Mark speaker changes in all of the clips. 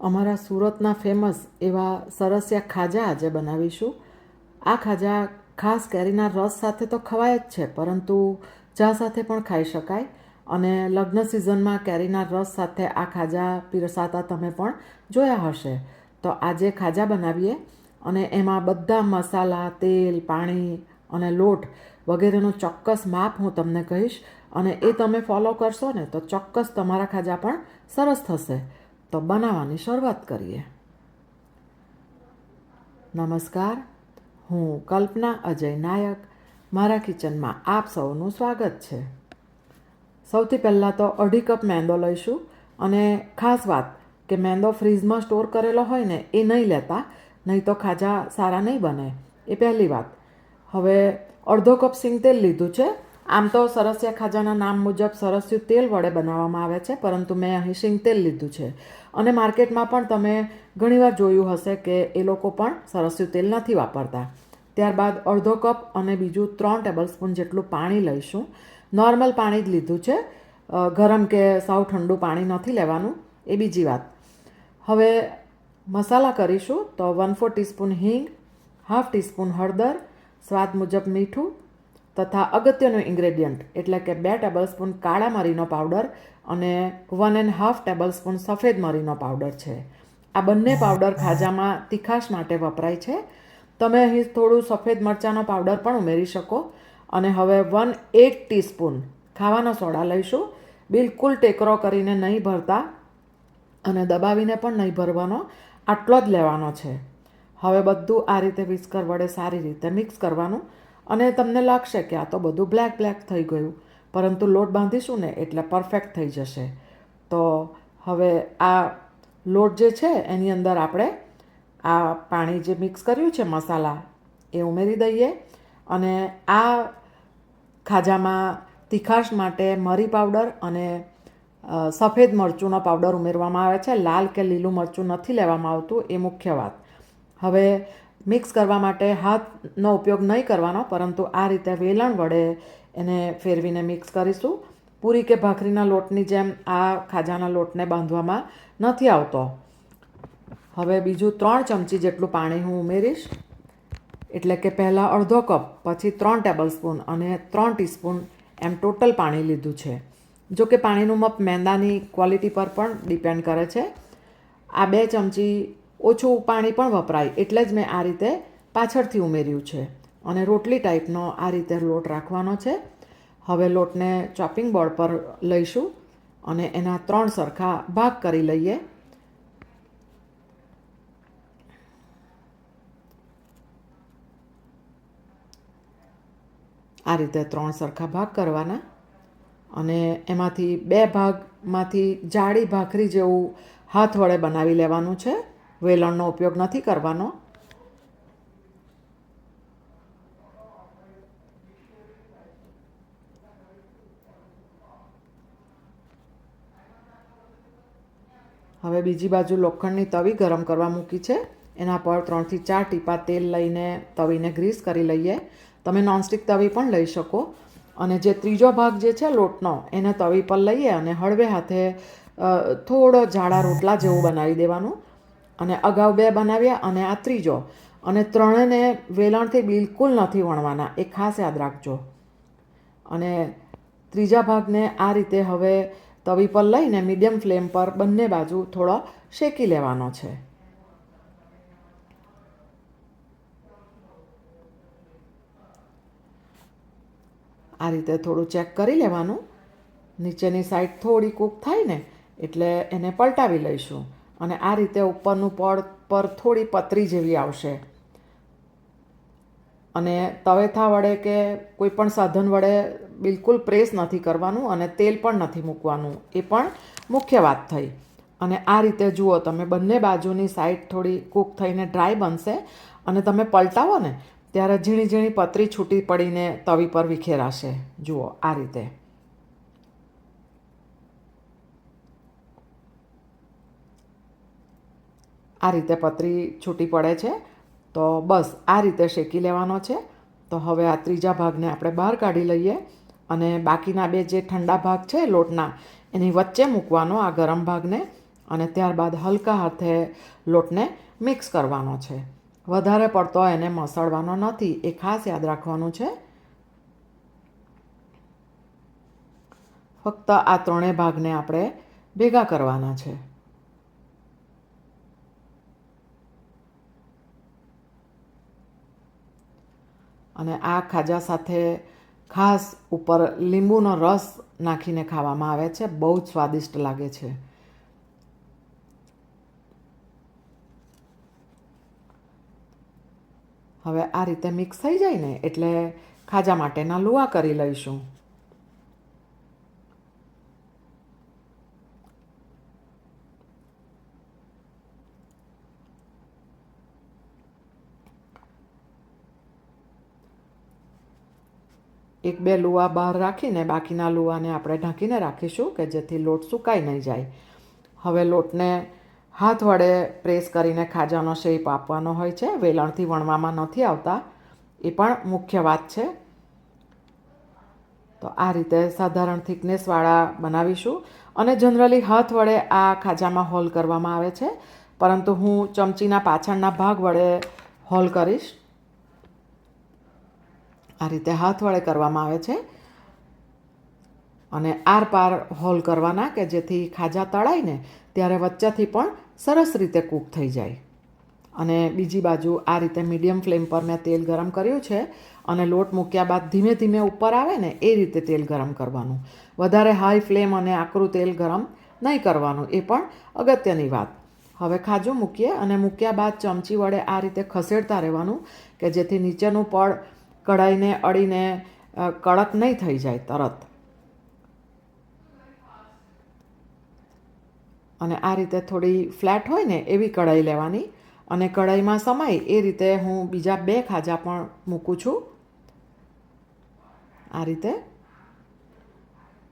Speaker 1: અમારા સુરતના ફેમસ એવા સરસિયા ખાજા આજે બનાવીશું. આ ખાજા ખાસ કેરીના રસ સાથે તો ખવાય જ છે, પરંતુ ચા સાથે પણ ખાઈ શકાય. અને લગ્ન સિઝનમાં કેરીના રસ સાથે આ ખાજા પીરસાતા તમે પણ જોયા હશે. તો આજે ખાજા બનાવીએ અને એમાં બધા મસાલા, તેલ, પાણી અને લોટ વગેરેનું ચોક્કસ માપ હું તમને કહીશ અને એ તમે ફોલો કરશો ને તો ચોક્કસ તમારા ખાજા પણ સરસ થશે. તો બનાવવાની શરૂઆત કરીએ. નમસ્કાર, હું કલ્પના અજય નાયક. મારા કિચનમાં આપ સૌનું સ્વાગત છે. સૌથી પહેલાં તો અઢી કપ મેંદો લઈશું અને ખાસ વાત કે મેંદો ફ્રીઝમાં સ્ટોર કરેલો હોય ને એ નહીં લેતા, નહીં તો ખાજા સારા નહીં બને. એ પહેલી વાત. હવે અડધો કપ સિંગ તેલ લીધું છે. આમ તો સરસિયા ખાજાના નામ મુજબ સરસ્યું તેલ વડે બનાવવામાં આવે છે, પરંતુ મેં અહીં સિંગ તેલ લીધું છે. અને માર્કેટમાં પણ તમે ઘણીવાર જોયું હશે કે એ લોકો પણ સરસ્યું તેલ નથી વાપરતા. ત્યારબાદ અડધો કપ અને બીજું ત્રણ ટેબલ સ્પૂન જેટલું પાણી લઈશું. નોર્મલ પાણી જ લીધું છે. ગરમ કે સાવ ઠંડુ પાણી નથી લેવાનું, એ બીજી વાત. હવે મસાલા કરીશું તો વન ફોર ટીસ્પૂન હિંગ, હાફ ટીસ્પૂન હળદર, સ્વાદ મુજબ મીઠું તથા અગત્યનું ઇન્ગ્રેડિયન્ટ, એટલે કે બે ટેબલસ્પૂન કાળા મરીનો પાવડર અને વન એન્ડ હાફ ટેબલસ્પૂન સફેદ મરીનો પાવડર છે. આ બંને પાવડર ખાજામાં તીખાશ માટે વપરાય છે. તમે અહીં થોડું સફેદ મરચાંનો પાવડર પણ ઉમેરી શકો અને હવે વન એટ ટીસ્પૂન ખાવાનો સોડા લઈશું. બિલકુલ ટેકરો કરીને નહીં ભરતા અને દબાવીને પણ નહીં ભરવાનો. આટલો જ લેવાનો છે. હવે બધું આ રીતે વિસ્કર વડે સારી રીતે મિક્સ કરવાનું. અને તમને લાગશે કે આ તો બધું બ્લેક બ્લેક થઈ ગયું, પરંતુ લોટ બાંધીશું ને એટલે પરફેક્ટ થઈ જશે. તો હવે આ લોટ જે છે, એની અંદર આપણે આ પાણી જે મિક્સ કર્યું છે મસાલા, એ ઉમેરી દઈએ અને આ ખાજામાં તીખાશ માટે મરી પાવડર અને સફેદ મરચુંનો પાવડર ઉમેરવામાં આવે છે. લાલ કે લીલું મરચું નથી લેવામાં આવતું, એ મુખ્ય વાત. હવે મિક્સ કરવા માટે હાથનો ઉપયોગ નહીં કરવાનો, પરંતુ આ રીતે વેલણ વડે એને ફેરવીને મિક્સ કરીશું. પૂરી કે ભાખરીના લોટની જેમ આ ખાજાના લોટને બાંધવામાં નથી આવતો. હવે બીજું ત્રણ ચમચી જેટલું પાણી હું ઉમેરીશ. એટલે કે પહેલાં અડધો કપ, પછી ત્રણ ટેબલ સ્પૂન અને ત્રણ ટીસ્પૂન એમ ટોટલ પાણી લીધું છે. જો કે પાણીનું મપ મેંદાની ક્વોલિટી પર પણ ડિપેન્ડ કરે છે. આ બે ચમચી ઓછું પાણી પણ વપરાય એટલે જ મેં આ રીતે પાછળથી ઉમેર્યું છે. અને રોટલી ટાઈપનો આ રીતે લોટ રાખવાનો છે. હવે લોટને ચોપિંગ બોર્ડ પર લઈશું અને એના ત્રણ સરખા ભાગ કરી લઈએ. આ રીતે ત્રણ સરખા ભાગ કરવાના. અને એમાંથી બે ભાગમાંથી જાડી ભાખરી જેવું હાથ વડે બનાવી લેવાનું છે. વેલણનો ઉપયોગ નથી કરવાનો. હવે બીજી બાજુ લોખંડની તવી ગરમ કરવા મૂકી છે. એના પર ત્રણથી ચાર ટીપા તેલ લઈને તવીને ગ્રીસ કરી લઈએ. તમે નોનસ્ટિક તવી પણ લઈ શકો. અને જે ત્રીજો ભાગ જે છે લોટનો, એને તવી પર લઈએ અને હળવે હાથે થોડો જાડા રોટલા જેવું બનાવી દેવાનું. અને અગાઉ બે બનાવ્યા અને આ ત્રીજો. અને ત્રણેને વેલણથી બિલકુલ નથી વણવાના, એ ખાસ યાદ રાખજો. અને ત્રીજા ભાગને આ રીતે હવે તવી પર લઈને મીડિયમ ફ્લેમ પર બંને બાજુ થોડો શેકી લેવાનો છે. આ રીતે થોડું ચેક કરી લેવાનું. નીચેની સાઈડ થોડી કૂક થાય ને, એટલે એને પલટાવી લઈશું. અને આ રીતે ઉપરનું પડ પર થોડી પતરી જેવી આવશે. અને તવેથા વડે કે કોઈ પણ સાધન વડે બિલકુલ પ્રેસ નથી કરવાનું અને તેલ પણ નથી મૂકવાનું. એ પણ મુખ્ય વાત થઈ. અને આ રીતે જુઓ તમે, બંને બાજુની સાઈડ થોડી કૂક થઈને ડ્રાય બનશે અને તમે પલટાવો ને, ત્યારે ઝીણી ઝીણી પતરી છૂટી પડીને તવી પર વિખેરાશે. જુઓ આ રીતે. આ રીતે પતરી છૂટી પડે છે. તો બસ આ રીતે શેકી લેવાનો છે. તો હવે આ ત્રીજા ભાગને આપણે બહાર કાઢી લઈએ અને બાકીના બે જે ઠંડા ભાગ છે લોટના, એની વચ્ચે મૂકવાનો આ ગરમ ભાગને અને ત્યારબાદ હલકા હાથે લોટને મિક્સ કરવાનો છે. વધારે પડતો એને મસળવાનો નથી, એ ખાસ યાદ રાખવાનું છે. ફક્ત આ ત્રણેય ભાગને આપણે ભેગા કરવાના છે. અને આ ખાજા સાથે ખાસ ઉપર લીંબુનો રસ નાખીને ખાવામાં આવે છે. બહુ જ સ્વાદિષ્ટ લાગે છે. હવે આ રીતે મિક્સ થઈ જાય ને એટલે ખાજા માટેના લુવા કરી લઈશું. એક બે લુવા બહાર રાખીને, બાકીના લુવાને આપણે ઢાંકીને રાખીશું કે જેથી લોટ સુકાઈ નહીં જાય. હવે લોટને હાથ વડે પ્રેસ કરીને ખાજાનો શેપ આપવાનો હોય છે. વેલણથી વણવામાં નથી આવતા. એ પણ મુખ્ય વાત છે. તો આ રીતે સાધારણ થિકનેસવાળા બનાવીશું. અને જનરલી હાથ વડે આ ખાજામાં હોલ કરવામાં આવે છે. પરંતુ હું ચમચીના પાછળના ભાગ વડે હોલ કરીશ. આ રીતે હાથ વડે કરવામાં આવે છે. અને આરપાર હોલ કરવાના કે જેથી ખાજા તળાય ને ત્યારે વચ્ચેથી પણ સરસ રીતે કૂક થઈ જાય. અને બીજી બાજુ આ રીતે મીડિયમ ફ્લેમ પર મેં તેલ ગરમ કર્યું છે અને લોટ મૂક્યા બાદ ધીમે ધીમે ઉપર આવે ને એ રીતે તેલ ગરમ કરવાનું. વધારે હાઈ ફ્લેમ અને આકરું તેલ ગરમ નહીં કરવાનું, એ પણ અગત્યની વાત. હવે ખાજું મૂકીએ અને મૂક્યા બાદ ચમચી વડે આ રીતે ખસેડતા રહેવાનું કે જેથી નીચેનું પડ કઢાઈને અડીને કડક નહીં થઈ જાય તરત. અને આ રીતે થોડી ફ્લેટ હોય ને એવી કઢાઈ લેવાની. અને કઢાઈમાં સમાય એ રીતે હું બીજા બે ખાજા પણ મૂકું છું. આ રીતે.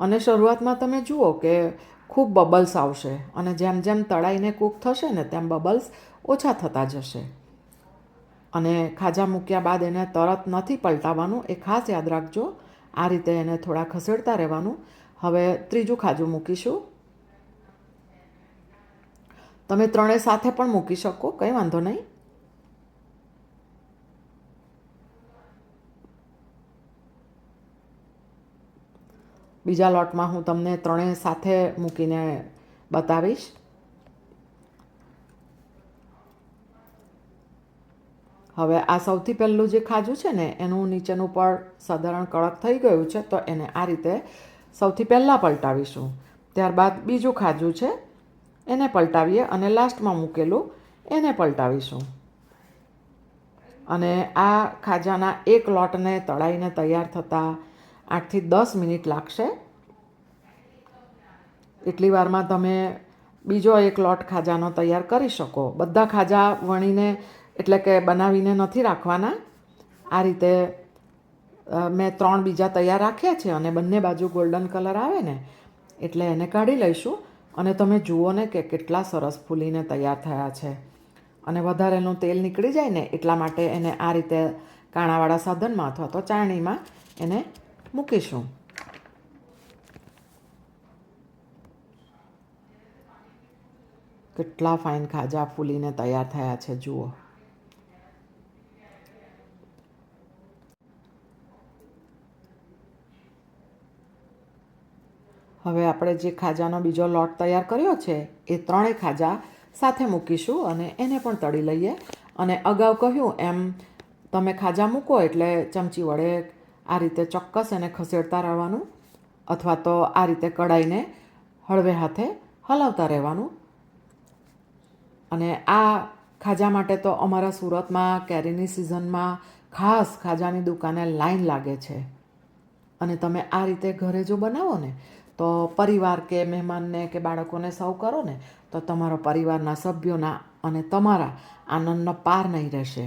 Speaker 1: અને શરૂઆતમાં તમે જુઓ કે ખૂબ બબલ્સ આવશે. અને જેમ જેમ તળાઈને કૂક થશે ને તેમ બબલ્સ ઓછા થતા જશે. અને ખાજા મૂક્યા બાદ એને તરત નથી પલટાવવાનું, એ ખાસ યાદ રાખજો. આ રીતે એને થોડા ખસેડતા રહેવાનું. હવે ત્રીજું ખાજું મૂકીશું. તમે ત્રણેય સાથે પણ મૂકી શકો, કંઈ વાંધો નહીં. બીજા લોટમાં હું તમને ત્રણેય સાથે મૂકીને બતાવીશ. હવે આ સૌથી પહેલું જે ખાજું છે ને, એનું નીચેનું પણ સાધારણ કડક થઈ ગયું છે, તો એને આ રીતે સૌથી પહેલાં પલટાવીશું. ત્યારબાદ બીજું ખાજું છે, એને પલટાવીએ અને લાસ્ટમાં મૂકેલું એને પલટાવીશું. અને આ ખાજાના એક લોટને તળાઈને તૈયાર થતાં આઠથી દસ મિનિટ લાગશે. એટલી વારમાં તમે બીજો એક લોટ ખાજાનો તૈયાર કરી શકો. બધા ખાજા વણીને એટલે કે બનાવીને નથી રાખવાના. આ રીતે મેં ત્રણ બીજા તૈયાર રાખ્યા છે અને બંને બાજુ ગોલ્ડન કલર આવે ને, એટલે એને કાઢી લઈશું. અને તમે જુઓ ને કે કેટલા સરસ ફૂલીને તૈયાર થયા છે. અને વધારેનું તેલ નીકળી જાય ને, એટલા માટે એને આ રીતે કાણાવાળા સાધનમાં અથવા તો ચાણીમાં એને મૂકીશું. કેટલા ફાઇન ખાજા ફૂલીને તૈયાર થયા છે, જુઓ. હવે આપણે જે ખાજાનો બીજો લોટ તૈયાર કર્યો છે, એ ત્રણેય ખાજા સાથે મૂકીશું અને એને પણ તળી લઈએ. અને અગાઉ કહ્યું એમ, તમે ખાજા મૂકો એટલે ચમચી વડે આ રીતે ચોક્કસ એને ખસેડતા રહેવાનું અથવા તો આ રીતે કઢાઈને હળવે હાથે હલાવતા રહેવાનું. અને આ ખાજા માટે તો અમારા સુરતમાં કેરીની સિઝનમાં ખાસ ખાજાની દુકાને લાઈન લાગે છે. અને તમે આ રીતે ઘરે જો બનાવો ને તો પરિવાર કે મહેમાનને કે બાળકોને સર્વ કરો ને, તો તમારો પરિવારના સભ્યોના અને તમારા આનંદનો પાર નહીં રહેશે.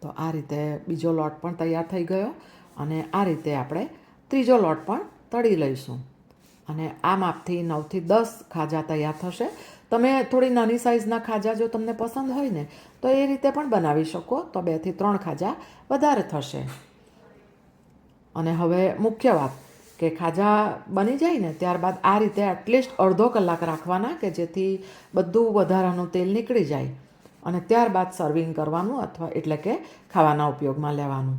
Speaker 1: તો આ રીતે બીજો લોટ પણ તૈયાર થઈ ગયો અને આ રીતે આપણે ત્રીજો લોટ પણ તળી લઈશું. અને આ માપથી નવથી દસ ખાજા તૈયાર થશે. તમે થોડી નાની સાઇઝના ખાજા જો તમને પસંદ હોય ને, તો એ રીતે પણ બનાવી શકો, તો બેથી ત્રણ ખાજા વધારે થશે. અને હવે મુખ્ય વાત કે ખાજા બની જાય ને ત્યારબાદ આ રીતે એટલીસ્ટ અડધો કલાક રાખવાના કે જેથી બધું વધારાનું તેલ નીકળી જાય. અને ત્યારબાદ સર્વિંગ કરવાનું અથવા એટલે કે ખાવાના ઉપયોગમાં લેવાનું.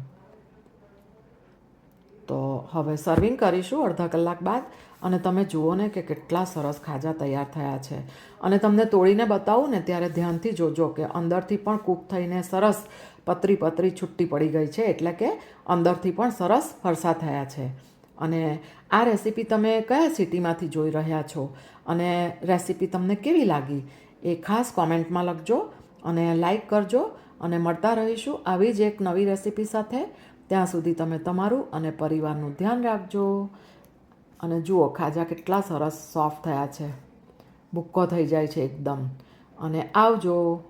Speaker 1: તો હવે સર્વિંગ કરીશું અડધા કલાક બાદ અને તમે જુઓ ને કે કેટલા સરસ ખાજા તૈયાર થયા છે. અને તમને તોડીને બતાવું ને ત્યારે ધ્યાનથી જોજો કે અંદરથી પણ કૂક થઈને સરસ પતરી પતરી છૂટી પડી ગઈ છે એટલે કે અંદરથી પણ સરસ ફરસા થયા છે. અને આ રેસીપી તમે કયા સિટીમાંથી જોઈ રહ્યા છો? અને રેસીપી તમને કેવી લાગી? એ ખાસ કોમેન્ટમાં લખજો અને લાઈક કરજો અને મળતા રહીશું આવી જ એક નવી રેસીપી સાથે. ત્યાં સુધી તમે તમારું અને પરિવારનું ધ્યાન રાખજો. અને જુઓ, ખાજા કેટલા સરસ સોફ્ટ થયા છે. ભૂક્કો થઈ જાય છે એકદમ. અને આવજો.